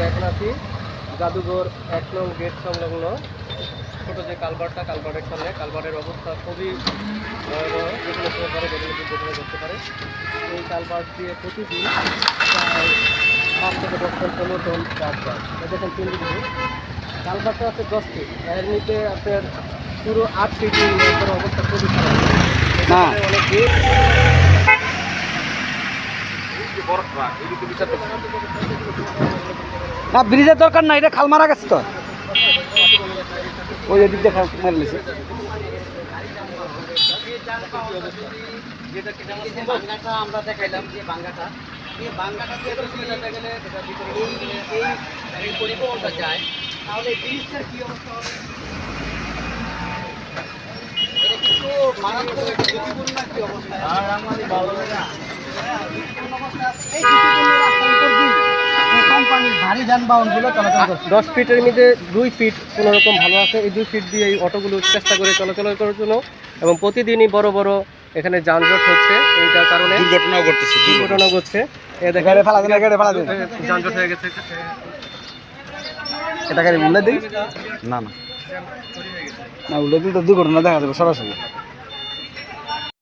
আমরা এখন আছি জাদুঘর এক নং গেট সংলগ্ন। ছোট যে কালভারটা কালভারের সামনে কালভারের অবস্থা খুবই ভয়াবহ। যেগুলো হতে পারে যেগুলো দুর্ঘটনা করতে পারে। এই কালভার দিয়ে প্রতিদিন প্রায় পাঁচ থেকে দশ টন পনেরো টন চাষ হয়। দেখেন তিন দিকে। কালভারটা আছে দশ ফিট। এর নিচে আপনার পুরো আট ফিট অবস্থা খুবই খারাপ। অনেক গেট না ব্রিজের দরকার না এটা খাল মারা গেছে তো। ওই এদিক দিয়ে খাল মারা আমরা দেখাইলাম যে বাঙ্গাটা এই যায় তাহলে ব্রিজটার কি অবস্থা হবে এটা মারাত্মক ঝুঁকিপূর্ণ অবস্থা আর আমাদের ভারী যানবাহনগুলো চলাচল করছে। দশ ফিটের মধ্যে দুই ফিট কোনো রকম ভালো আছে। এই দুই ফিট দিয়ে এই অটোগুলো চেষ্টা করে চলাচল করার জন্য এবং প্রতিদিনই বড় বড় এখানে যানজট হচ্ছে। এইটার কারণে দুর্ঘটনাও ঘটতেছে দুর্ঘটনা। ঘটছে। এ দেখেন গাড়ি ফেলা দিন গাড়ি ফেলা দিন। যানজট হয়ে গেছে। এটা গাড়ি উল্লে দিন না না। না উল্লে দিন তো দুর্ঘটনা দেখা যাবে সরাসরি।